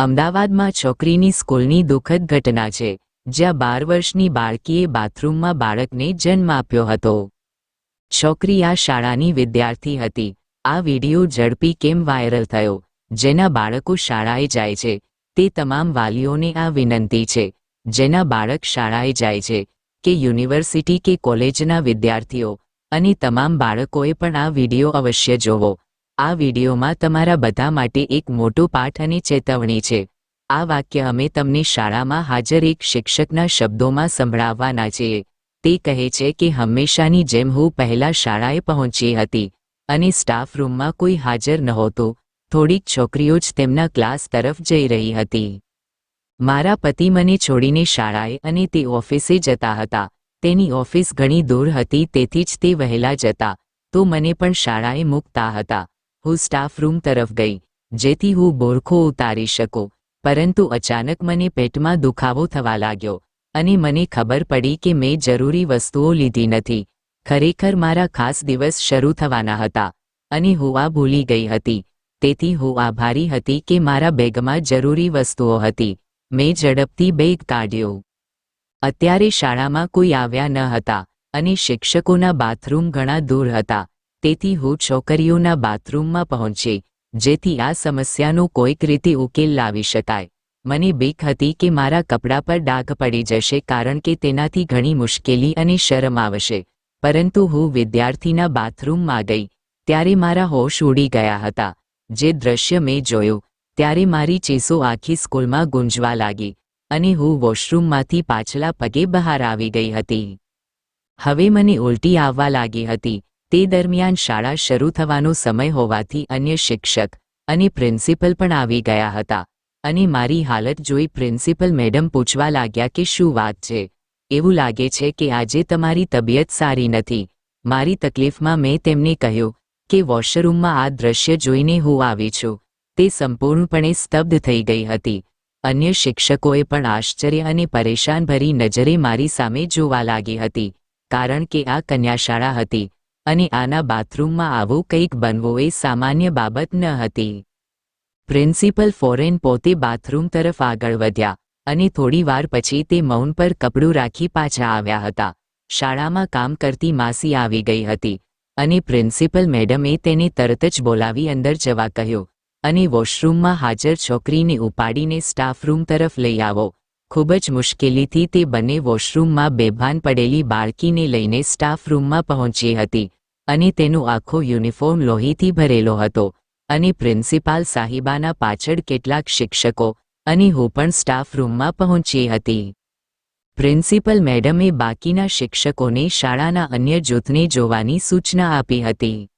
અમદાવાદમાં છોકરીની સ્કૂલની દુઃખદ ઘટના છે, જ્યાં બાર વર્ષની બાળકીએ બાથરૂમમાં બાળકને જન્મ આપ્યો હતો. છોકરી આ શાળાની વિદ્યાર્થી હતી. આ વીડિયો ઝડપી કેમ વાયરલ થયો, જેના બાળકો શાળાએ જાય છે, તે તમામ વાલીઓને આ વિનંતી છે, જેના બાળક શાળાએ જાય છે, કે યુનિવર્સિટી કે કોલેજના વિદ્યાર્થીઓ અને તમામ બાળકોએ પણ આ વીડિયો અવશ્ય જોવો. આ વિડીયોમાં તમારા બધા માટે એક મોટો પાઠ અને ચેતવણી છે. આ વાક્ય અમે તમને શાળામાં હાજર એક શિક્ષકના શબ્દોમાં સંભળાવવાના છીએ તે કહે છે કે હંમેશાની જેમ હું પહેલા શાળાએ પહોંચી હતી અને સ્ટાફ રૂમમાં કોઈ હાજર નહોતું. થોડીક છોકરીઓ જ તેમના ક્લાસ તરફ જઈ રહી હતી. મારા પતિ મને છોડીને શાળાએ અને તે ઓફિસે જતા હતા. તેની ઓફિસ ઘણી દૂર હતી તેથી જ તે વહેલા જતા. તો મને પણ શાળાએ મૂકતા હતા. હું સ્ટાફ રૂમ તરફ ગઈ, જેથી હું બોરખો ઉતારી શકું, પરંતુ અચાનક મને પેટમાં દુખાવો થવા લાગ્યો અને મને ખબર પડી કે મેં જરૂરી વસ્તુઓ લીધી નથી. ખરેખર મારા ખાસ દિવસ શરૂ થવાના હતા અને હું આ ભૂલી ગઈ હતી. તેથી હું આભારી હતી કે મારા બેગમાં જરૂરી વસ્તુઓ હતી. મેં ઝડપથી બેગ કાઢ્યો. અત્યારે શાળામાં કોઈ આવ્યા ન હતા અને શિક્ષકોના બાથરૂમ ઘણા દૂર હતા. તેથી હું છોકરીઓના બાથરૂમમાં પહોંચી, જેથી આ સમસ્યાનો કોઈક રીતે ઉકેલ લાવી શકાય. મને બીક હતી કે મારા કપડાં પર ડાઘ પડી જશે કારણ કે તેનાથી ઘણી મુશ્કેલી અને શરમ આવશે. પરંતુ હું વિદ્યાર્થીના બાથરૂમમાં ગઈ, ત્યારે મારા હોશ ઉડી ગયા હતા. જે દ્રશ્ય મેં જોયું, ત્યારે મારી ચીસો આખી સ્કૂલમાં ગુંજવા લાગી, અને હું વોશરૂમમાંથી પાછલા પગે બહાર આવી ગઈ હતી. હવે મને ઉલટી આવવા લાગી હતી. તે દરમિયાન શાળા શરૂ થવાનો સમય હોવાથી અન્ય શિક્ષક અને પ્રિન્સિપલ પણ આવી ગયા હતા. અને મારી હાલત જોઈ પ્રિન્સિપલ મેડમ પૂછવા લાગ્યા કે શું વાત છે? એવું લાગે છે કે આજે તમારી તબિયત સારી નથી. મારી તકલીફમાં મેં તેમને કહ્યું કે વોશરૂમમાં આ દ્રશ્ય જોઈને હું આવી છું. તે સંપૂર્ણપણે સ્તબ્ધ થઈ ગઈ હતી. અન્ય શિક્ષકોએ પણ આશ્ચર્ય અને પરેશાન ભરી નજરે મારી સામે જોવા લાગી હતી, કારણ કે આ કન્યાશાળા હતી. અને આના બાથરૂમમાં આવું કંઈક બનવું એ સામાન્ય બાબત ન હતી. પ્રિન્સિપલ ફોરેન પોતે બાથરૂમ તરફ આગળ વધ્યા અને થોડીવાર પછી તે મૌન પર કપડું રાખી પાછા આવ્યા હતા. શાળામાં કામ કરતી માસી આવી ગઈ હતી અને પ્રિન્સિપલ મેડમે તેને તરત જ બોલાવી અંદર જવા કહ્યું અને વોશરૂમમાં હાજર છોકરીને ઉપાડીને સ્ટાફ રૂમ તરફ લઈ આવો. ખૂબ જ મુશ્કેલીથી તે બંને વોશરૂમમાં બેભાન પડેલી બાળકીને લઈને સ્ટાફ રૂમમાં પહોંચી હતી. અને તેનું આખો યુનિફોર્મ લોહીથી ભરેલો હતો. અને પ્રિન્સિપાલ સાહિબાના પાછળ કેટલાક શિક્ષકો અને હું પણ સ્ટાફ રૂમમાં પહોંચી હતી. પ્રિન્સિપલ મેડમે બાકીના શિક્ષકોને શાળાના અન્ય જૂથને જોવાની સૂચના આપી હતી.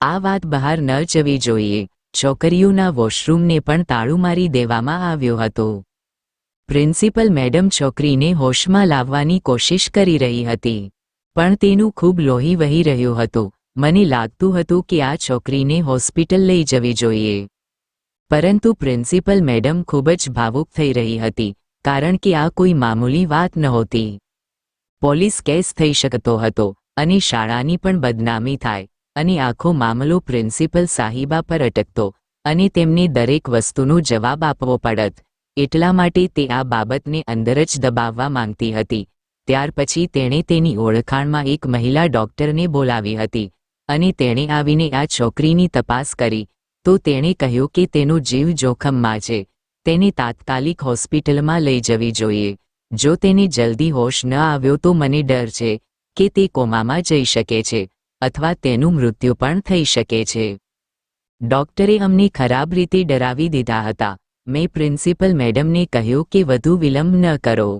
આ વાત બહાર ન જવી જોઈએ. છોકરીઓના વોશરૂમને પણ તાળું મારી દેવામાં આવ્યો હતો. પ્રિન્સિપલ મેડમ છોકરીને હોશમાં લાવવાની કોશિશ કરી રહી હતી. પણ તેનું ખૂબ લોહી વહી રહ્યું હતું. મને લાગતું હતું કે આ છોકરીને હોસ્પિટલ લઈ જવી જોઈએ. પરંતુ પ્રિન્સિપલ મેડમ ખૂબ જ ભાવુક થઈ રહી હતી, કારણ કે આ કોઈ મામૂલી વાત નહોતી. પોલીસ કેસ થઈ શકતો હતો અને શાળાની પણ બદનામી થાય, અને આખો મામલો પ્રિન્સિપલ સાહિબા પર અટકતો, અને તેમને દરેક વસ્તુનો જવાબ આપવો પડત. એટલા માટે તે આ બાબતને અંદર જ દબાવવા માંગતી હતી ત્યાર પછી તેણે તેની ઓળખાણમાં એક મહિલા ડોક્ટરને બોલાવી હતી અને તેણે આવીને આ છોકરીની તપાસ કરી. તો તેણે કહ્યું કે તેનો જીવ જોખમમાં છે, તેને તાત્કાલિક હોસ્પિટલમાં લઈ જવી જોઈએ. જો તેને જલ્દી હોશ ન આવ્યો તો મને ડર છે કે તે કોમામાં જઈ શકે છે અથવા તેનું મૃત્યુ પણ થઈ શકે છે. ડોક્ટરે અમને ખરાબ રીતે ડરાવી દીધા હતા. મેં પ્રિન્સિપલ મેડમને કહ્યું કે વધુ વિલંબ ન કરો.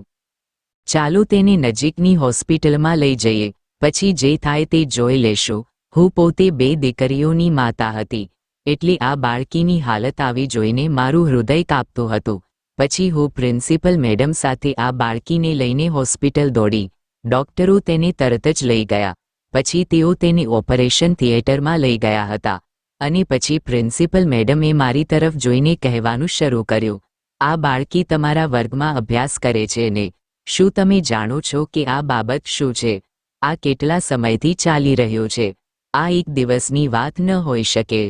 ચાલો તેને નજીકની હોસ્પિટલમાં લઈ જઈએ. પછી જે થાય તે જોઈ લેશું. હું પોતે બે દીકરીઓની માતા હતી. એટલે આ બાળકીની હાલત આવી જોઈને મારું હૃદય કાપતું હતું. પછી હું પ્રિન્સિપલ મેડમ સાથે આ બાળકીને લઈને હોસ્પિટલ દોડી. ડોક્ટરો તેને તરત જ લઈ ગયા. પછી તેઓ તેને ઓપરેશન થિયેટરમાં લઈ ગયા હતા. અને પછી પ્રિન્સિપલ મેડમે મારી તરફ જોઈને કહેવાનું શરૂ કર્યું. આ બાળકી તમારા વર્ગમાં અભ્યાસ કરે છે ને? શું તમે જાણો છો કે આ બાબત શું છે? આ કેટલા સમયથી ચાલી રહ્યો છે? આ એક દિવસની વાત ન હોઈ શકે.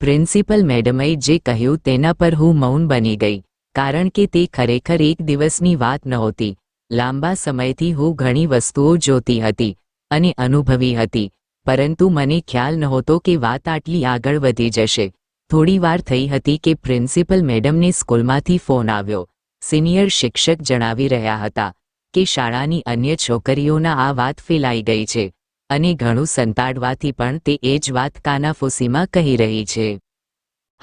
પ્રિન્સિપલ મેડમે જે કહ્યું તેના પર હું મૌન બની ગઈ, કારણ કે તે ખરેખર એક દિવસની વાત નહોતી. લાંબા સમયથી હું ઘણી વસ્તુઓ જોતી હતી અને અનુભવી હતી, પરંતુ મને ખ્યાલ નહોતો કે વાત આટલી આગળ વધી જશે. થોડી વાર થઈ હતી કે પ્રિન્સિપલ મેડમને સ્કૂલમાંથી ફોન આવ્યો. સિનિયર શિક્ષક જણાવી રહ્યા હતા કે શાળાની અન્ય છોકરીઓના આ વાત ફેલાઈ ગઈ છે અને ઘણું સંતાડવાથી પણ તે એ જ વાત કાનાફૂસીમાં કહી રહી છે.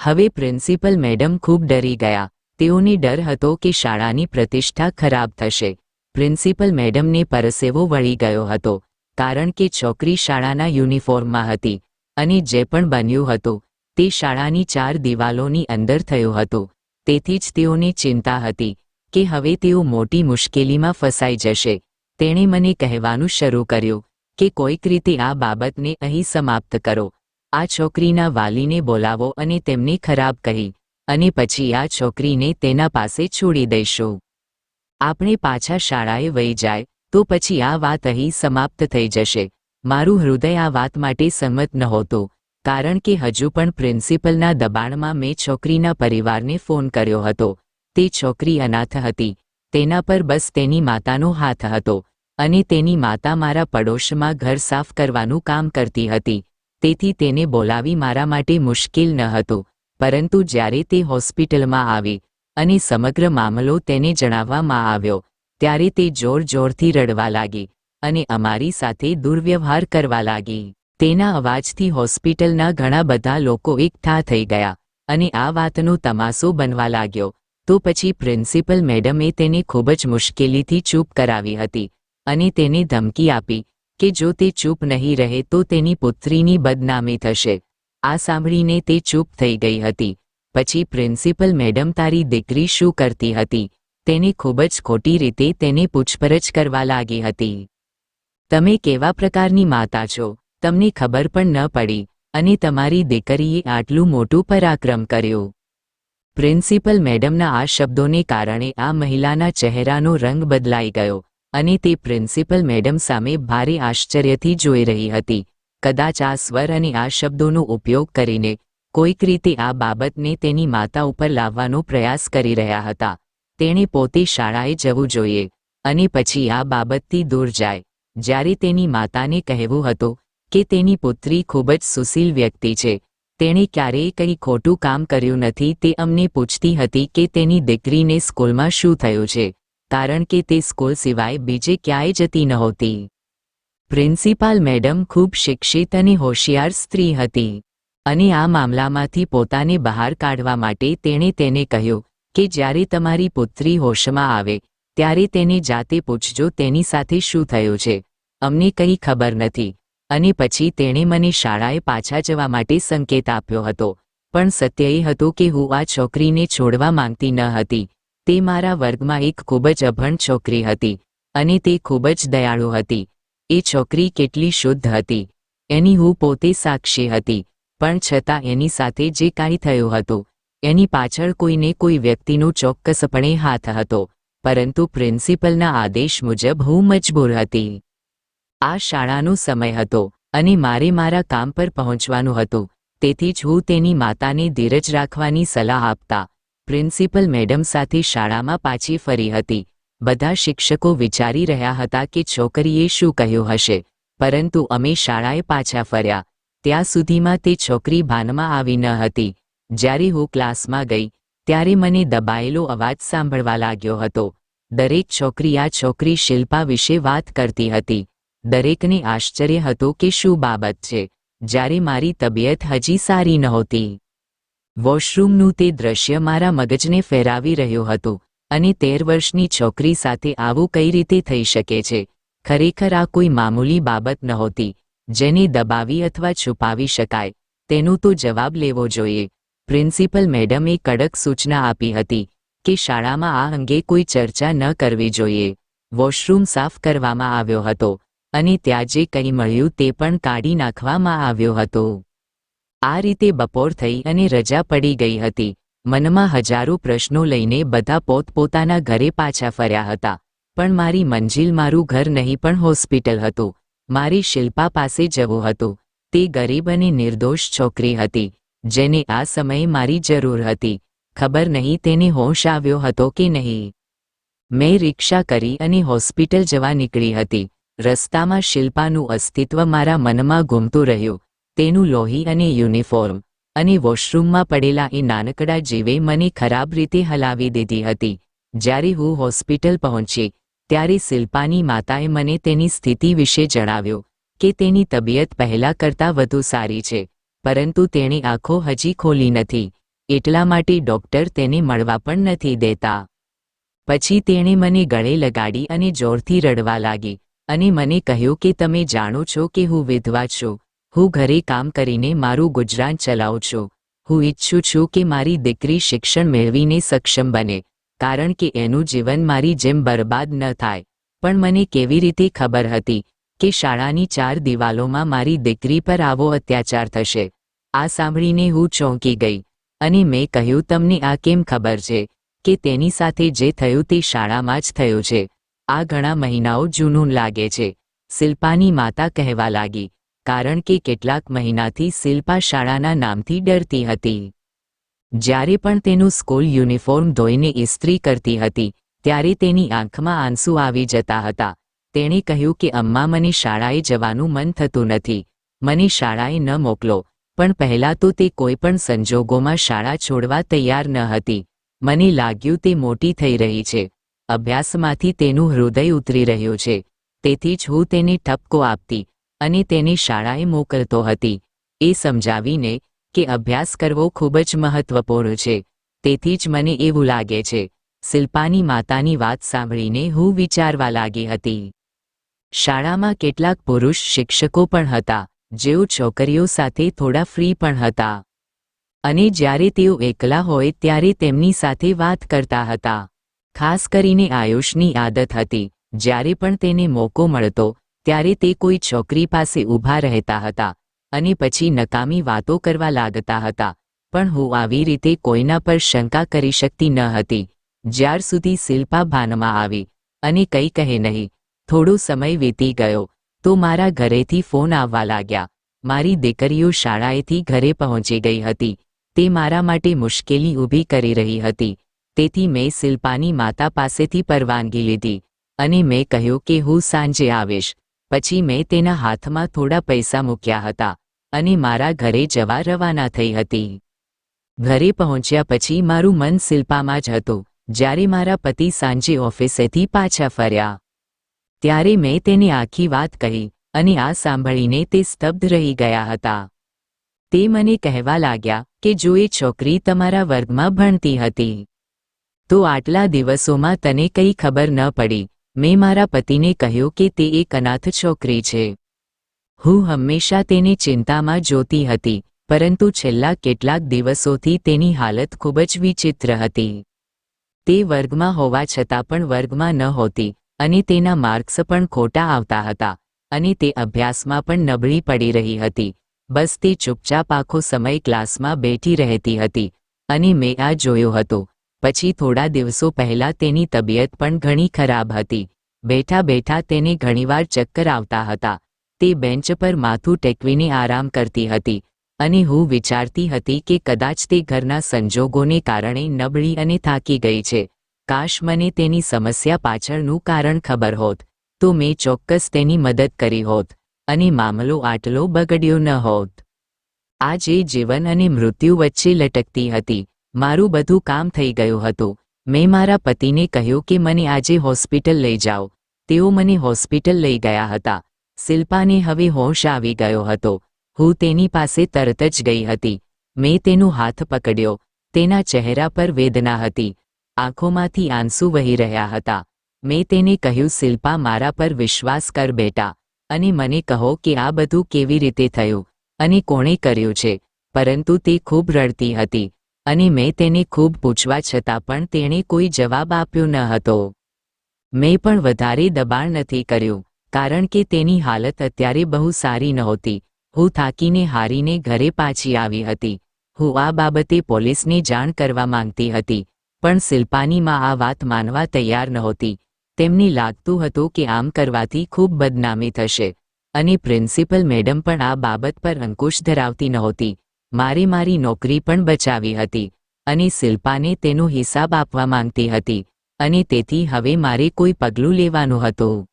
હવે પ્રિન્સિપલ મેડમ ખૂબ ડરી ગયા. તેઓને ડર હતો કે શાળાની પ્રતિષ્ઠા ખરાબ થશે. પ્રિન્સિપલ મેડમને પરસેવો વળી ગયો હતો, કારણ કે છોકરી શાળાના યુનિફોર્મમાં હતી અને જે પણ બન્યું હતું તે શાળાની ચાર દિવાલોની અંદર થયું હતું. તેથી જ તેઓને ચિંતા હતી કે હવે તેઓ મોટી મુશ્કેલીમાં ફસાઈ જશે. તેણે મને કહેવાનું શરૂ કર્યું કે કોઈક રીતે આ બાબતને અહીં સમાપ્ત કરો. આ છોકરીના વાલીને બોલાવો અને તેમને ખરાબ કહી અને પછી આ છોકરીને તેના પાસે છોડી દઈશું. આપણે પાછા શાળાએ વહી જાય તો પછી આ વાત અહીં સમાપ્ત થઈ જશે. મારું હૃદય આ વાત માટે સંમત નહોતું. કારણ કે હજુ પણ પ્રિન્સિપલના દબાણમાં મેં છોકરીના પરિવારને ફોન કર્યો હતો. તે છોકરી અનાથ હતી. તેના પર બસ તેની માતાનો હાથ હતો અને તેની માતા મારા પડોશમાં ઘર સાફ કરવાનું કામ કરતી હતી. તેથી તેને બોલાવી મારા માટે મુશ્કેલ ન હતું. પરંતુ જ્યારે તે હોસ્પિટલમાં આવી અને સમગ્ર મામલો તેને જણાવવામાં આવ્યો, ત્યારે તે જોર જોરથી રડવા લાગી અને અમારી સાથે દુર્વ્યવહાર કરવા લાગી. તેના અવાજથી હોસ્પિટલના ઘણા બધા લોકો એકઠા થઈ ગયા અને આ વાતનો તમાસો બનવા લાગ્યો. તો પછી પ્રિન્સિપલ મેડમે તેને ખૂબ જ મુશ્કેલીથી ચૂપ કરાવી હતી અને તેને ધમકી આપી કે જો તે ચૂપ નહીં રહે તો તેની પુત્રીની બદનામી થશે. આ સાંભળીને તે ચૂપ થઈ ગઈ હતી. પછી પ્રિન્સિપલ મેડમ તારી દીકરી શું કરતી હતી? તેને ખૂબ જ ખોટી રીતે તેને પૂછપરછ કરવા લાગી હતી. તમે કેવા પ્રકારની માતા છો? તમને ખબર પણ ન પડી, અને તમારી દીકરીએ આટલું મોટું પરાક્રમ કર્યું. પ્રિન્સિપલ મેડમના આ શબ્દોને કારણે આ મહિલાના ચહેરાનો રંગ બદલાઈ ગયો, અને તે પ્રિન્સિપલ મેડમ સામે ભારે આશ્ચર્યથી જોઈ રહી હતી. કદાચ આ સ્વર અને આ શબ્દોનો ઉપયોગ કરીને કોઈક રીતે આ બાબતને તેની માતા ઉપર લાવવાનો પ્રયાસ કરી રહ્યા હતા. તેણે પોતે શાળાએ જવું જોઈએ, અને પછી આ બાબતથી દૂર જાય. જ્યારે તેની માતાને કહેવું હતું કે તેની પુત્રી ખૂબ જ સુશીલ વ્યક્તિ છે. તેણે ક્યારેય કંઈ ખોટું કામ કર્યું નથી તે અમને પૂછતી હતી કે તેની દીકરીને સ્કૂલમાં શું થયું છે, કારણ કે તે સ્કૂલ સિવાય બીજે ક્યાંય જતી નહોતી. પ્રિન્સિપાલ મેડમ ખૂબ શિક્ષિત અને હોશિયાર સ્ત્રી હતી અને આ મામલામાંથી પોતાને બહાર કાઢવા માટે તેણે તેને કહ્યું કે જ્યારે તમારી પુત્રી હોશમાં આવે, ત્યારે તેને જાતે પૂછજો તેની સાથે શું થયું છે. અમને કંઈ ખબર નથી. અને પછી તેણે મને શાળાએ પાછા જવા માટે સંકેત આપ્યો હતો. પણ સત્ય એ હતું કે હું આ છોકરીને છોડવા માંગતી ન હતી. તે મારા વર્ગમાં એક ખૂબ જ અભણ છોકરી હતી અને તે ખૂબ જ દયાળુ હતી. એ છોકરી કેટલી શુદ્ધ હતી. એની હું પોતે સાક્ષી હતી. પણ છતાં એની સાથે જે કાંઈ થયું હતું, એની પાછળ કોઈને કોઈ વ્યક્તિનો ચોક્કસપણે હાથ હતો. પરંતુ પ્રિન્સિપલના આદેશ મુજબ હું મજબૂર હતી. આ શાળાનો સમય હતો અને મારે મારા કામ પર પહોંચવાનું હતું. તેથી જ હું તેની માતાને ધીરજ રાખવાની સલાહ આપતા પ્રિન્સિપલ મેડમ સાથે શાળામાં પાછી ફરી હતી. બધા શિક્ષકો વિચારી રહ્યા હતા કે છોકરીએ શું કહ્યું હશે, પરંતુ અમે શાળાએ પાછા ફર્યા. ત્યાં સુધીમાં તે છોકરી ભાનમાં આવી ન હતી. જ્યારે હું ક્લાસમાં ગઈ, ત્યારે મને દબાયેલો અવાજ સાંભળવા લાગ્યો હતો. દરેક છોકરી આ છોકરી શિલ્પા વિશે વાત કરતી હતી. દરેકને આશ્ચર્ય હતું કે શું બાબત છે, જ્યારે મારી તબિયત હજી સારી નહોતી. વોશરૂમનું તે દ્રશ્ય મારા મગજને ફેરાવી રહ્યું હતું, અને તેર વર્ષની છોકરી સાથે આવું કઈ રીતે થઈ શકે છે, ખરેખર આ કોઈ મામૂલી બાબત નહોતી, જેને દબાવી અથવા છુપાવી શકાય, તેનો તો જવાબ લેવો જોઈએ. પ્રિન્સિપલ મેડમે કડક સૂચના આપી હતી, કે શાળામાં આ અંગે કોઈ ચર્ચા ન કરવી જોઈએ. વોશરૂમ સાફ કરવામાં આવ્યો હતો અને ત્યાં જે કંઈ મળ્યું તે પણ કાઢી નાખવામાં આવ્યો હતો. આ રીતે બપોર થઈ અને રજા પડી ગઈ હતી. મનમાં હજારો પ્રશ્નો લઈને બધા પોતપોતાના ઘરે પાછા ફર્યા હતા. પણ મારી મંજિલ મારું ઘર નહીં પણ હોસ્પિટલ હતું. મારી શિલ્પા પાસે જવું હતું. તે ગરીબ અને નિર્દોષ છોકરી હતી, જેને આ સમયે મારી જરૂર હતી. ખબર નહીં તેને હોશ આવ્યો હતો કે નહીં. મેં રિક્ષા કરી અને હોસ્પિટલ જવા નીકળી હતી. રસ્તામાં શિલ્પાનું અસ્તિત્વ મારા મનમાં ઘૂમતું રહ્યું. તેનું લોહી અને યુનિફોર્મ અને વોશરૂમમાં પડેલા એ નાનકડા જીવે મને ખરાબ રીતે હલાવી દીધી હતી. જ્યારે હું હોસ્પિટલ પહોંચી, ત્યારે શિલ્પાની માતાએ મને તેની સ્થિતિ વિશે જણાવ્યું કે તેની તબિયત પહેલા કરતાં વધુ સારી છે, પરંતુ તેણે આંખો હજી ખોલી નથી. એટલા માટે ડોક્ટર તેને મળવા પણ નથી દેતા. પછી તેણે મને ગળે લગાડી અને જોરથી રડવા લાગી. અને મને કહ્યું કે તમે જાણો છો કે હું વિધવા છું. હું ઘરે કામ કરીને મારું ગુજરાન ચલાવું છું. હું ઈચ્છું છું કે મારી દીકરી શિક્ષણ મેળવીને સક્ષમ બને, કારણ કે એનું જીવન મારી જેમ બરબાદ ન થાય. પણ મને કેવી રીતે ખબર હતી કે શાળાની ચાર દિવાલોમાં મારી દીકરી પર આવો અત્યાચાર થશે? આ સાંભળીને હું ચોંકી ગઈ અને મેં કહ્યું, તમને આ કેમ ખબર છે કે તેની સાથે જે થયું તે શાળામાં જ થયું છે? આ ઘણા મહિનાઓ જૂનું લાગે છે. શિલ્પાની માતા કહેવા લાગી, કારણ કે કેટલાક મહિનાથી શિલ્પા શાળાના નામથી ડરતી હતી. જ્યારે પણ તેનું સ્કૂલ યુનિફોર્મ ધોઈને ઇસ્ત્રી કરતી હતી, ત્યારે તેની આંખમાં આંસુ આવી જતા હતા. તેણે કહ્યું કે, અમ્મા, મને શાળાએ જવાનું મન થતું નથી. મને શાળાએ ન મોકલો. પણ પહેલાં તો તે કોઈ પણ સંજોગોમાં શાળા છોડવા તૈયાર ન હતી. મને લાગ્યું તે મોટી થઈ રહી છે. અભ્યાસમાંથી તેનું હૃદય ઉતરી રહ્યું છે. તેથી જ હું તેને ઠપકો આપતી અને તેને શાળાએ મોકલતો હતી. એ સમજાવીને કે અભ્યાસ કરવો ખૂબ જ મહત્વપૂર્ણ છે. તેથી જ મને એવું લાગે છે. શિલ્પાની માતાની વાત સાંભળીને હું વિચારવા લાગી હતી. શાળામાં કેટલાક પુરુષ શિક્ષકો પણ હતા, જેઓ છોકરીઓ સાથે થોડા ફ્રી પણ હતા. અને જ્યારે તેઓ એકલા હોય ત્યારે તેમની સાથે વાત કરતા હતા. ખાસ કરીને આયુષની આદત હતી. જ્યારે પણ તેને મોકો મળતો, ત્યારે તે કોઈ છોકરી પાસે ઊભા રહેતા હતા અને પછી નકામી વાતો કરવા લાગતા હતા. પણ હું આવી રીતે કોઈના પર શંકા કરી શકતી ન હતી. જ્યાર સુધી શિલ્પા ભાનમાં આવી અને કંઈ કહે નહીં. થોડો સમય વીતી ગયો, તો મારા ઘરેથી ફોન આવવા લાગ્યા. મારી દીકરીઓ શાળાએથી ઘરે પહોંચી ગઈ હતી. તે મારા માટે મુશ્કેલી ઊભી કરી રહી હતી. તેથી મેં શિલ્પાની માતા પાસેથી પરવાનગી લીધી અને મેં કહ્યું કે હું સાંજે આવીશ. પછી મેં તેના હાથમાં થોડા પૈસા મૂક્યા હતા અને મારા ઘરે જવા રવાના થઈ હતી. ઘરે પહોંચ્યા પછી મારું મન શિલ્પામાં જ હતું, જ્યારે મારા પતિ સાંજે ઓફિસેથી પાછા ફર્યા. ત્યારે મેં તેને આખી વાત કહી અને આ સાંભળીને તે સ્તબ્ધ રહી ગયા હતા. તે મને કહેવા લાગ્યા કે જો એ છોકરી તમારા વર્ગમાં ભણતી હતી તો આટલા દિવસોમાં તને કંઈ ખબર ન પડી. મેં મારા પતિને કહ્યું કે તે એક અનાથ છોકરી છે. હું હંમેશા તેને ચિંતામાં જોતી હતી, પરંતુ છેલ્લા કેટલાક દિવસોથી તેની હાલત ખૂબ જ વિચિત્ર હતી. તે વર્ગમાં હોવા છતાં પણ વર્ગમાં ન હોતી, અને તેના માર્ક્સ પણ ખોટા આવતા હતા, અને તે અભ્યાસમાં પણ નબળી પડી રહી હતી. બસ તે ચૂપચાપ આખો સમય ક્લાસમાં બેઠી રહેતી હતી, અને મેં આ જોયું હતું પછી થોડા દિવસો પહેલા તેની તબિયત પણ ઘણી ખરાબ હતી. બેઠા બેઠા તેને ઘણીવાર ચક્કર આવતા હતા. તે બેન્ચ પર માથું ટેકવીને આરામ કરતી હતી અને હું વિચારતી હતી કે કદાચ તે ઘરના સંજોગોને કારણે નબળી અને થાકી ગઈ છે. કાશ મને તેની સમસ્યા પાછળનું કારણ ખબર હોત, તો મેં ચોક્કસ તેની મદદ કરી હોત અને મામલો આટલો બગડ્યો ન હોત. આ જે જીવન અને મૃત્યુ વચ્ચે લટકતી હતી. મારું બધું કામ થઈ ગયું હતું. મેં મારા પતિને કહ્યું કે મને આજે હોસ્પિટલ લઈ જાઓ. તેઓ મને હોસ્પિટલ લઈ ગયા હતા. શિલ્પાને હવે હોશ આવી ગયો હતો. હું તેની પાસે તરત જ ગઈ હતી. મેં તેનું હાથ પકડ્યો. તેના ચહેરા પર વેદના હતી. આંખોમાંથી આંસુ વહી રહ્યા હતા. મેં તેને કહ્યું, શિલ્પા, મારા પર વિશ્વાસ કર બેટા. અને મને કહો કે આ બધું કેવી રીતે થયું? અને કોણે કર્યું છે? પરંતુ તે ખૂબ રડતી હતી. અને મેં તેને ખૂબ પૂછવા છતાં પણ તેણે કોઈ જવાબ આપ્યો ન હતો. મેં પણ વધારે દબાણ નથી કર્યું, કારણ કે તેની હાલત અત્યારે બહુ સારી નહોતી. હું થાકીને હારીને ઘરે પાછી આવી હતી. હું આ બાબતે પોલીસને જાણ કરવા માંગતી હતી, પણ શિલ્પાનીમાં આ વાત માનવા તૈયાર નહોતી. તેમને લાગતું હતું કે આમ કરવાથી ખૂબ બદનામી થશે, અને પ્રિન્સિપલ મેડમ પણ આ બાબત પર અંકુશ ધરાવતી નહોતી. મારે મારી નોકરી પણ બચાવી હતી અને શિલ્પાને તેનો હિસાબ આપવા માંગતી હતી અને તેથી હવે મારે કોઈ પગલું લેવાનું હતું.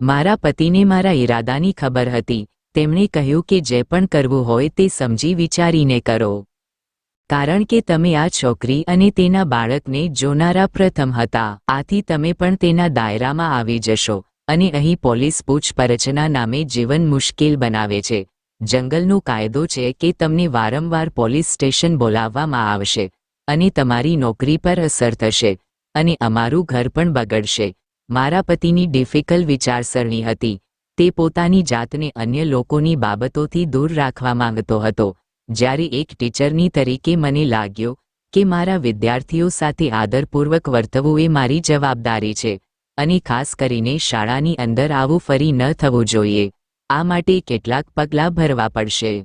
મારા પતિને મારા ઈરાદાની ખબર હતી. તેમણે કહ્યું કે જે પણ કરવું હોય તે સમજી વિચારીને કરો. કારણ કે તમે આ છોકરી અને તેના બાળકને જોનારા પ્રથમ હતા. આથી તમે પણ તેના દાયરામાં આવી જશો અને અહીં પોલીસ પૂછપરછના નામે જીવન મુશ્કેલ બનાવે છે. જંગલનો કાયદો છે કે તમને વારંવાર પોલીસ સ્ટેશન બોલાવવામાં આવશે અને તમારી નોકરી પર અસર થશે અને અમારું ઘર પણ બગડશે. મારા પતિની ડિફિકલ્ટ વિચારસરણી હતી. તે પોતાની જાતને અન્ય લોકોની બાબતોથી દૂર રાખવા માંગતો હતો. જ્યારે એક ટીચરની તરીકે મને લાગ્યો કે મારા વિદ્યાર્થીઓ સાથે આદરપૂર્વક વર્તવું એ મારી જવાબદારી છે અને ખાસ કરીને શાળાની અંદર આવું ફરી ન થવું જોઈએ. આ માટે કેટલાક પગલાં ભરવા પડશે.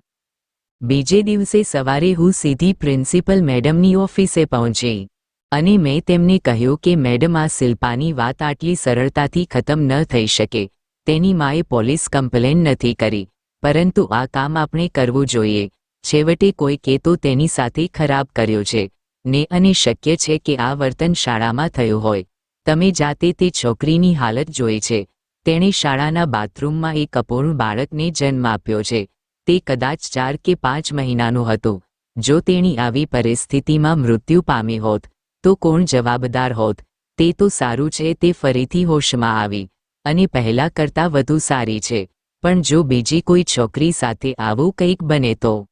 બીજે દિવસે સવારે હું સીધી પ્રિન્સિપલ મેડમની ઓફિસે પહોંચી. અને મેં તેમને કહ્યું કે મેડમ, આ શિલ્પાની વાત આટલી સરળતાથી ખતમ ન થઈ શકે. તેની માએ પોલીસ કમ્પ્લેન નથી કરી. પરંતુ આ કામ આપણે કરવું જોઈએ. છેવટે કોઈ કે તો તેની સાથે ખરાબ કર્યો છે. ને અને શક્ય છે કે આ વર્તન શાળામાં થયું હોય. તમે જાતે તે છોકરીની હાલત જોઈ છે. તેણે શાળાના બાથરૂમમાં એક અપૂર્ણ બાળકને જન્મ આપ્યો છે. તે કદાચ ચાર કે પાંચ મહિનાનું હતું. જો તેણી આવી પરિસ્થિતિમાં મૃત્યુ પામી હોત, તો કોણ જવાબદાર હોત? તે તો સારું છે, તે ફરીથી હોશમાં આવી. અને પહેલા કરતાં વધુ સારી છે. પણ જો બીજી કોઈ છોકરી સાથે આવું કંઈક બને તો?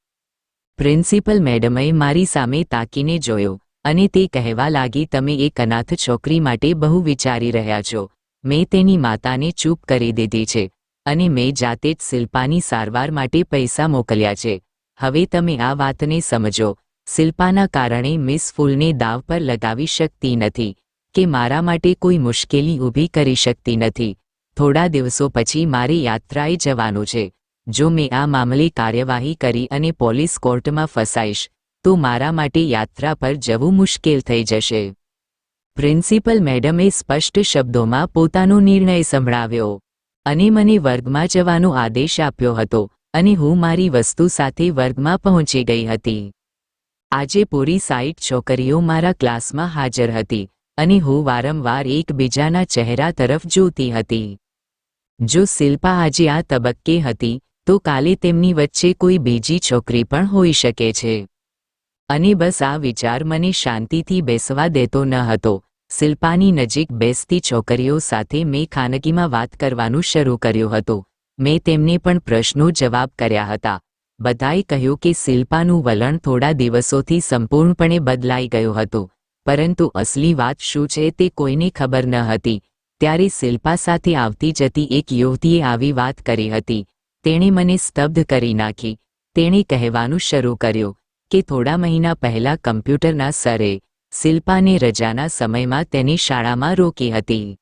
પ્રિન્સિપલ મેડમે મારી સામે તાકીને જોયો, અને તે કહેવા લાગી, તમે એક અનાથ છોકરી માટે બહુ વિચારી રહ્યા છો. મેં તેની માતાને ચૂપ કરી દીધી છે અને મેં જાતે જ શિલ્પાની સારવાર માટે પૈસા મોકલ્યા છે. હવે તમે આ વાતને સમજો, શિલ્પાના કારણે મિસ ફૂલને દાવ પર લગાવી શકતી નથી કે મારા માટે કોઈ મુશ્કેલી ઊભી કરી શકતી નથી. થોડા દિવસો પછી મારી યાત્રાએ જવાનું છે. જો મેં આ મામલે કાર્યવાહી કરી અને પોલીસ કોર્ટમાં ફસાઈશ, તો મારા માટે યાત્રા પર જવું મુશ્કેલ થઈ જશે. પ્રિન્સિપલ મેડમે સ્પષ્ટ શબ્દોમાં પોતાનો નિર્ણય સંભળાવ્યો. અને મને વર્ગમાં જવાનો આદેશ આપ્યો હતો અને હું મારી વસ્તુ સાથે વર્ગમાં પહોંચી ગઈ હતી. આજે પૂરી સાઈઠ છોકરીઓ મારા ક્લાસમાં હાજર હતી અને હું વારંવાર એકબીજાના ચહેરા તરફ જોતી હતી. જો શિલ્પા આજે આ તબક્કે હતી, તો કાલે તેમની વચ્ચે કોઈ બીજી છોકરી પણ હોઈ શકે છે. અને બસ આ વિચાર મને શાંતિથી બેસવા દેતો ન હતો શિલ્પાની નજીક બેસતી છોકરીઓ સાથે મેં ખાનગીમાં વાત કરવાનું શરૂ કર્યું હતું. મેં તેમને પણ પ્રશ્નો જવાબ કર્યા હતા. બધાએ કહ્યું કે શિલ્પાનું વલણ થોડા દિવસોથી સંપૂર્ણપણે બદલાઈ ગયું હતું. પરંતુ અસલી વાત શું છે તે કોઈને ખબર ન હતી. ત્યારે શિલ્પા સાથે આવતી જતી એક યુવતીએ આવી વાત કરી હતી. તેણે મને સ્તબ્ધ કરી નાખી. તેણે કહેવાનું શરૂ કર્યું કે થોડા મહિના પહેલા કમ્પ્યુટરના સરે શિલ્પાને રજાના સમયમાં તેની શાળામાં રોકી હતી.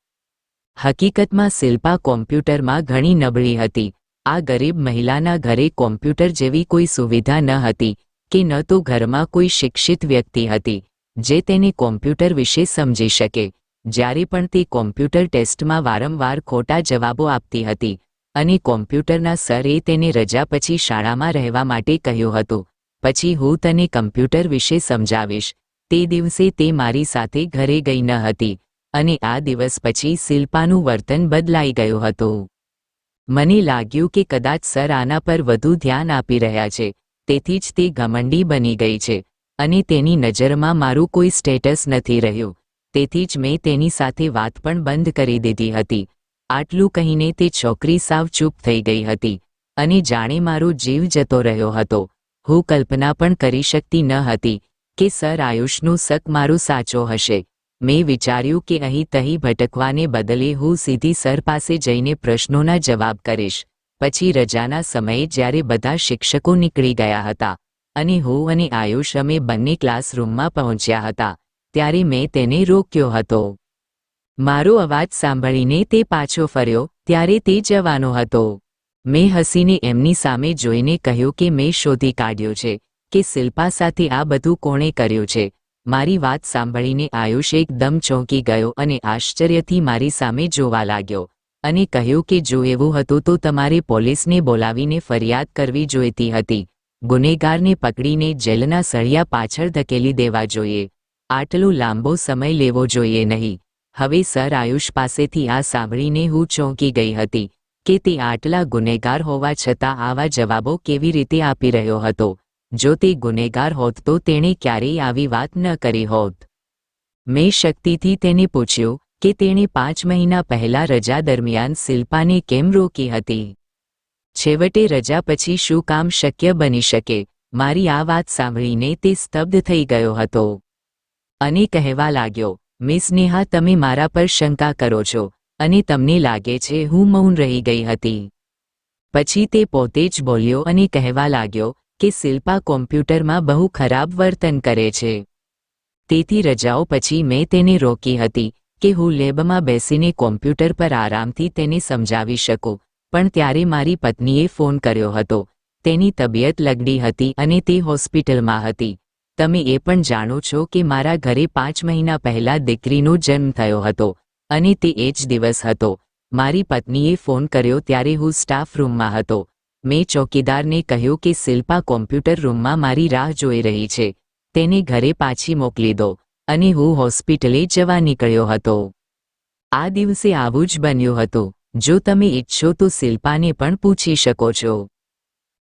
હકીકતમાં શિલ્પા કોમ્પ્યુટરમાં ઘણી નબળી હતી. આ ગરીબ મહિલાના ઘરે કોમ્પ્યુટર જેવી કોઈ સુવિધા ન હતી કે ન તો ઘરમાં કોઈ શિક્ષિત વ્યક્તિ હતી, જે તેને કોમ્પ્યુટર વિશે સમજી શકે. જ્યારે પણ તે કોમ્પ્યુટર ટેસ્ટમાં વારંવાર ખોટા જવાબો આપતી હતી અને કોમ્પ્યુટરના સરે તેને રજા પછી શાળામાં રહેવા માટે કહ્યું હતું, પછી હું તને કમ્પ્યુટર વિશે સમજાવીશ. તે દિવસે તે મારી સાથે ઘરે ગઈ ન હતી અને આ દિવસ પછી શિલ્પાનું વર્તન બદલાઈ ગયું હતું. મને લાગ્યું કે કદાચ સર આના પર વધુ ધ્યાન આપી રહ્યા છે, તેથી જ તે ઘમંડી બની ગઈ છે અને તેની નજરમાં મારું કોઈ સ્ટેટસ નથી રહ્યું, તેથી જ મેં તેની સાથે વાત પણ બંધ કરી દીધી હતી. આટલું કહીને તે છોકરી સાવ ચૂપ થઈ ગઈ હતી અને જાણે મારો જીવ જતો રહ્યો હતો. હું કલ્પના પણ કરી શકતી ન હતી કે, સર, આયુષનું સક મારું સાચો હશે. મેં વિચાર્યું કે, અહીં તહી ભટકવાને બદલે હું સીધી સર પાસે જઈને પ્રશ્નોના જવાબ કરીશ. પછી રજાના સમયે જ્યારે બધા શિક્ષકો નીકળી ગયા હતા અને હું અને આયુષ અમે બંને ક્લાસરૂમમાં પહોંચ્યા હતા, ત્યારે મેં તેને રોક્યો હતો. મારો અવાજ સાંભળીને તે પાછો ફર્યો, ત્યારે તે જવાનો હતો. મેં હસીને એમની સામે જોઈને કહ્યું કે, મેં શોધી કાઢ્યો છે કે શિલ્પા સાથે આ બધું કોણે કર્યું છે? મારી વાત સાંભળીને આયુષ એકદમ ચોંકી ગયો અને આશ્ચર્યથી મારી સામે જોવા લાગ્યો. અને કહ્યું કે જો એવું હતું તો તમારે પોલીસને બોલાવીને ફરિયાદ કરવી જોઈતી હતી. ગુનેગારને પકડીને જેલના સળિયા પાછળ ધકેલી દેવા જોઈએ. આટલો લાંબો સમય લેવો જોઈએ નહીં. હવે સર આયુષ પાસેથી આ સાંભળીને હું ચોંકી ગઈ હતી કે તે આટલા ગુનેગાર હોવા છતાં આવા જવાબો કેવી રીતે આપી રહ્યો હતો? જો તે ગુનેગાર હોત તો તેણે ક્યારેય આવી વાત ન કરી હોત. મેં શક્તિથી તેને પૂછ્યું કે તેણે પાંચ મહિના પહેલા રજા દરમિયાન શિલ્પાને કેમ રોકી હતી? છેવટે રજા પછી શું કામ શક્ય બની શકે? મારી આ વાત સાંભળીને તે સ્તબ્ધ થઈ ગયો હતો. અને કહેવા લાગ્યો, મિસ નેહા, તમે મારા પર શંકા કરો છો, અને તમને લાગે છે હું મૌન રહી ગઈ હતી. પછી તે પોતે જ બોલ્યો અને કહેવા લાગ્યો કે શિલ્પા કોમ્પ્યુટરમાં બહુ ખરાબ વર્તન કરે છે. તેથી રજાઓ પછી મેં તેને રોકી હતી કે હું લેબમાં બેસીને કોમ્પ્યુટર પર આરામથી તેને સમજાવી શકું, પણ ત્યારે મારી પત્નીએ ફોન કર્યો હતો. તેની તબિયત લગડી હતી અને તે હોસ્પિટલમાં હતી. તમે એ પણ જાણો છો કે મારા ઘરે પાંચ મહિના પહેલા દીકરીનો જન્મ થયો હતો અને તે એ જ દિવસ હતો. મારી પત્નીએ ફોન કર્યો ત્યારે હું સ્ટાફ રૂમમાં હતો. મેં ચોકીદારને કહ્યું કે, શિલ્પા, કોમ્પ્યુટર રૂમમાં મારી રાહ જોઈ રહી છે. તેને ઘરે પાછી મોકલી દો. અને હું હોસ્પિટલે જવા નીકળ્યો હતો. આ દિવસે આવું જ બન્યું હતું. જો તમે ઈચ્છો તો શિલ્પાને પણ પૂછી શકો છો.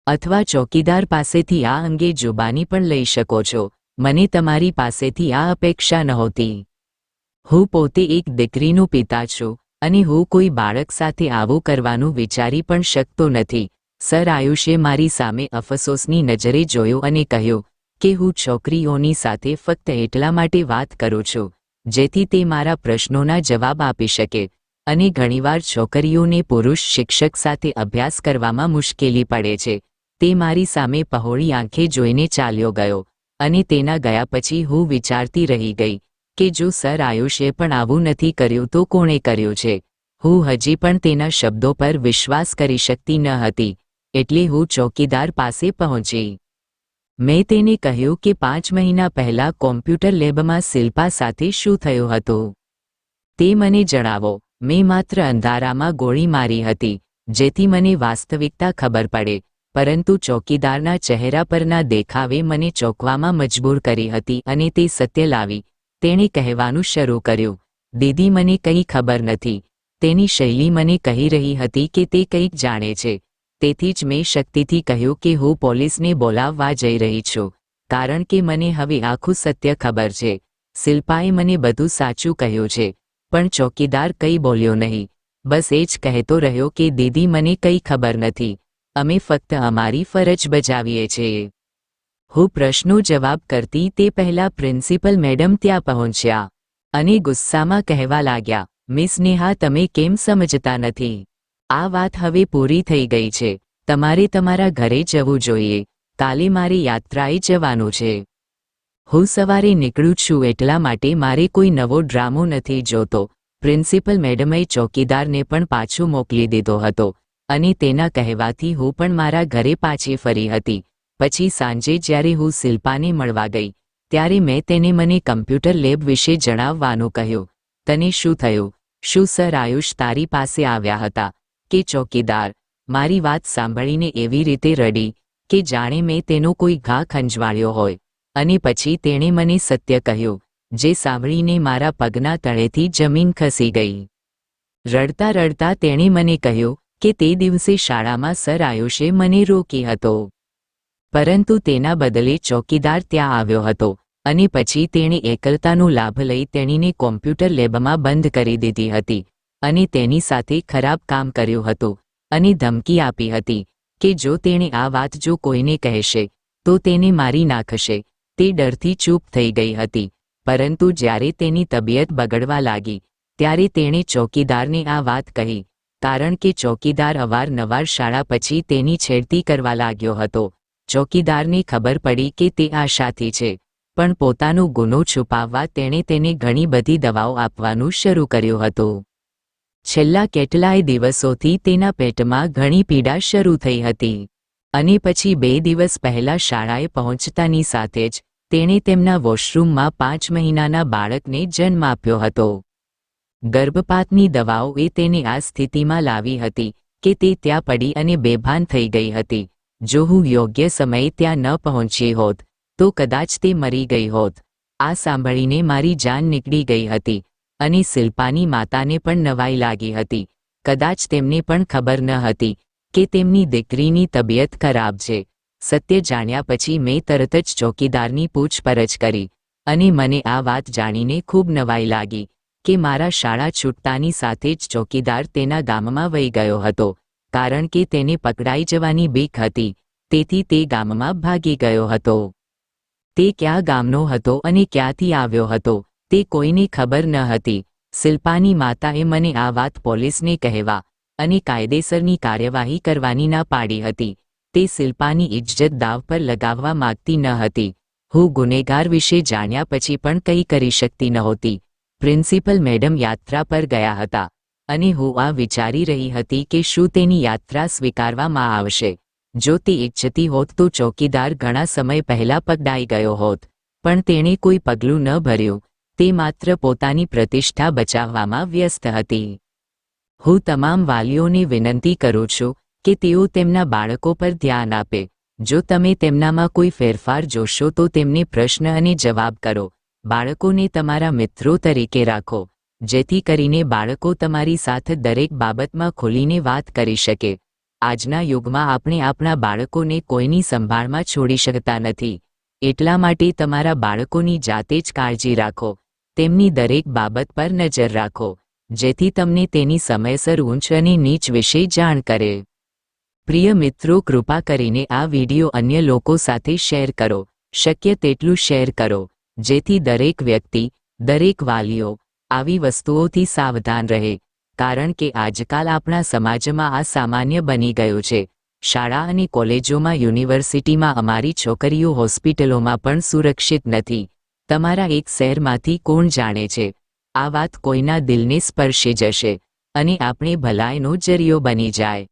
અથવા ચોકીદાર પાસેથી આ અંગે જુબાની પણ લઈ શકો છો. મને તમારી પાસેથી આ અપેક્ષા નહોતી. હું પોતે એક દીકરીનો પિતા છું અને હું કોઈ બાળક સાથે આવું કરવાનું વિચારી પણ શકતો નથી. સર આયુષે મારી સામે અફસોસની નજરે જોયો અને કહ્યું કે હું છોકરીઓની સાથે ફક્ત એટલા માટે વાત કરું છું, જેથી તે મારા પ્રશ્નોના જવાબ આપી શકે અને ઘણીવાર છોકરીઓને પુરુષ શિક્ષક સાથે અભ્યાસ કરવામાં મુશ્કેલી પડે છે. તે મારી સામે પહોળી આંખે જોઈને ચાલ્યો ગયો અને તેના ગયા પછી હું વિચારતી રહી ગઈ કે જો સર આયુષે પણ આવું નથી કર્યું તો કોણે કર્યું છે. હું હજી પણ તેના શબ્દો પર વિશ્વાસ કરી શકતી ન હતી. એટલે હું ચોકીદાર પાસે પહોંચી. મેં તેને કહ્યું કે પાંચ મહિના પહેલા કોમ્પ્યુટર લેબમાં શિલ્પા સાથે શું થયું હતું? તે મને જણાવો. મેં માત્ર અંધારામાં ગોળી મારી હતી, જેથી મને વાસ્તવિકતા ખબર પડે, પરંતુ ચોકીદારના ચહેરા પરના દેખાવે મને ચોંકવામાં મજબૂર કરી હતી અને તે સત્ય લાવી. તેણે કહેવાનું શરૂ કર્યું. દીદી, મને કંઈ ખબર નથી. તેની શૈલી મને કહી રહી હતી કે તે કંઈક જાણે છે. તેથી જ મેં શક્તિથી કહ્યું કે હું પોલીસને બોલાવવા જઈ રહી છું, કારણ કે મને હવે આખું સત્ય ખબર છે. શિલ્પાએ મને બધું સાચું કહ્યું છે, પણ ચોકીદાર કંઈ બોલ્યો નહીં. બસ એ જ કહેતો રહ્યો કે, દીદી, મને કંઈ ખબર નથી. અમે ફક્ત અમારી ફરજ બજાવીએ છીએ. હું પ્રશ્નો જવાબ કરતી તે પહેલા પ્રિન્સિપલ મેડમ ત્યાં પહોંચ્યા અને ગુસ્સામાં કહેવા લાગ્યા, મિસ નેહા, તમે કેમ સમજતા નથી? આ વાત હવે પૂરી થઈ ગઈ છે. તમારે તમારા ઘરે જવું જોઈએ. કાલે મારી યાત્રાએ જવાનું છે. હું સવારે નીકળું છું એટલા માટે મારે કોઈ નવો ડ્રામો નથી જોતો. પ્રિન્સિપલ મેડમે ચોકીદારને પણ પાછું મોકલી દીધો હતો અને તેના કહેવાથી હું પણ મારા ઘરે પાછી ફરી હતી. પછી સાંજે જ્યારે હું શિલ્પાને મળવા ગઈ, ત્યારે મેં તેને મને કમ્પ્યુટર લેબ વિશે જણાવવાનું કહ્યું. તને શું થયું? શું સર આયુષ તારી પાસે આવ્યા હતા? કે ચોકીદાર, મારી વાત સાંભળીને એવી રીતે રડી, કે જાણે મેં તેનો કોઈ ઘા ખંજવાળ્યો હોય. અને પછી તેણે મને સત્ય કહ્યું, જે સાંભળીને મારા પગના તળેથી જમીન ખસી ગઈ. રડતા રડતા તેણે મને કહ્યું કે તે દિવસે શાળામાં સર આયુષે મને રોકી હતો. પરંતુ તેના બદલે ચોકીદાર ત્યાં આવ્યો હતો, અને પછી તેણે એકલતાનો લાભ લઈ તેણીને કોમ્પ્યુટર લેબમાં બંધ કરી દીધી હતી. અને તેની સાથે ખરાબ કામ કર્યું હતું અને ધમકી આપી હતી કે જો તેણે આ વાત જો કોઈને કહેશે, તો તેને મારી નાખશે. તે ડરથી ચૂપ થઈ ગઈ હતી. પરંતુ જ્યારે તેની તબિયત બગડવા લાગી, ત્યારે તેણે ચોકીદારને આ વાત કહી, કારણ કે ચોકીદાર અવારનવાર શાળા પછી તેની છેડતી કરવા લાગ્યો હતો. ચોકીદારને ખબર પડી કે તે આશાથી છે, પણ પોતાનો ગુનો છુપાવવા તેણે તેને ઘણી બધી દવાઓ આપવાનું શરૂ કર્યું હતું. છેલ્લા કેટલાય દિવસોથી તેના પેટમાં ઘણી પીડા શરૂ થઈ હતી. અને પછી બે દિવસ પહેલા શાળાએ પહોંચતાની સાથે જ તેણે તેમના વોશરૂમમાં પાંચ મહિનાના બાળકને જન્મ આપ્યો હતો. ગર્ભપાતની દવાઓ એ તેને આ સ્થિતિમાં લાવી હતી કે તે ત્યાં પડી અને બેભાન થઈ ગઈ હતી. જો હું યોગ્ય સમયે ત્યાં ન પહોંચી હોત, તો કદાચ તે મરી ગઈ હોત. આ સાંભળીને મારી જાન નીકળી ગઈ હતી. અને શિલ્પાની માતાને પણ નવાઈ લાગી હતી. કદાચ તેમને પણ ખબર ન હતી કે તેમની દીકરીની તબિયત ખરાબ છે. સત્ય જાણ્યા પછી મેં તરત જ ચોકીદારની પૂછપરછ કરી અને મને આ વાત જાણીને ખૂબ નવાઈ લાગી કે મારા શાળા છૂટતાની સાથે જ ચોકીદાર તેના ગામમાં વહી ગયો હતો, કારણ કે તેને પકડાઈ જવાની બીક હતી, તેથી તે ગામમાં ભાગી ગયો હતો. તે કયા ગામનો હતો અને ક્યાંથી આવ્યો હતો? તે કોઈને ખબર ન હતી. શિલ્પાની માતાએ મને આ વાત પોલીસને કહેવા અને કાયદેસરની કાર્યવાહી કરવાની ના પાડી હતી. તે શિલ્પાની ઇજ્જત દાવ પર લગાવવા માગતી ન હતી. હું ગુનેગાર વિશે જાણ્યા પછી પણ કંઈ કરી શકતી નહોતી. પ્રિન્સિપલ મેડમ યાત્રા પર ગયા હતા અને હું આ વિચારી રહી હતી કે શું તેની યાત્રા સ્વીકારવામાં આવશે. જો તે ઈચ્છતી હોત તો ચોકીદાર ઘણા સમય પહેલા પકડાઈ ગયો હોત, પણ તેણે કોઈ પગલું ન ભર્યું. તે માત્ર પોતાની પ્રતિષ્ઠા બચાવવામાં વ્યસ્ત હતી. હું તમામ વાલીઓને વિનંતી કરું છું કે તેઓ તેમના બાળકો પર ધ્યાન આપે. જો તમે તેમનામાં કોઈ ફેરફાર જોશો તો તેમને પ્રશ્ન અને જવાબ કરો. બાળકોને તમારા મિત્રો તરીકે રાખો, જેથી કરીને બાળકો તમારી સાથે દરેક બાબતમાં ખુલીને વાત કરી શકે. આજના યુગમાં આપણે આપણા બાળકોને કોઈની સંભાળમાં છોડી શકતા નથી. એટલા માટે તમારા બાળકોની જાતે જ કાળજી રાખો. તેમની દરેક બાબત પર નજર રાખો, જેથી તમને તેની સમયસર ઊંચ અને નીચ વિશે જાણ કરે. પ્રિય મિત્રો, કૃપા કરીને આ વિડિયો અન્ય લોકો સાથે શેર કરો, શક્ય તેટલું શેર કરો, જેથી દરેક વ્યક્તિ, દરેક વાલીઓ, આવી વસ્તુઓથી સાવધાન રહે, કારણ કે આજકાલ આપણા સમાજમાં આ સામાન્ય બની ગયું છે. શાળા અને કોલેજોમાં યુનિવર્સિટીમાં અમારી છોકરીઓ હોસ્પિટલોમાં પણ સુરક્ષિત નથી. તમારા એક શહેરમાંથી કોણ જાણે છે? આ વાત કોઈના દિલને સ્પર્શી જશે અને આપણે ભલાઈનો જરિયો બની જાય.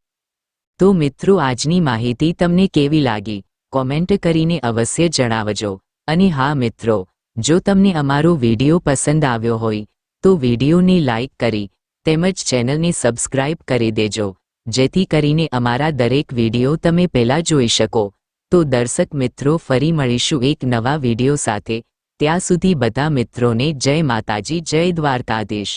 તો મિત્રો, આજની માહિતી તમને કેવી લાગી? કોમેન્ટ કરીને અવશ્ય જણાવજો. અને હા મિત્રો, જો તમને અમારો વીડિયો પસંદ આવ્યો હોય, તો વિડીયોને લાઇક કરી, તેમજ ચેનલને સબસ્ક્રાઇબ કરી દેજો. જેથી કરીને અમારા દરેક વીડિયો તમે પહેલાં જોઈ શકો. તો દર્શક મિત્રો, ફરી મળીશું એક નવા વીડિયો સાથે. ત્યાં સુધી બધા મિત્રોને જય માતાજી જય દ્વારકાધીશ.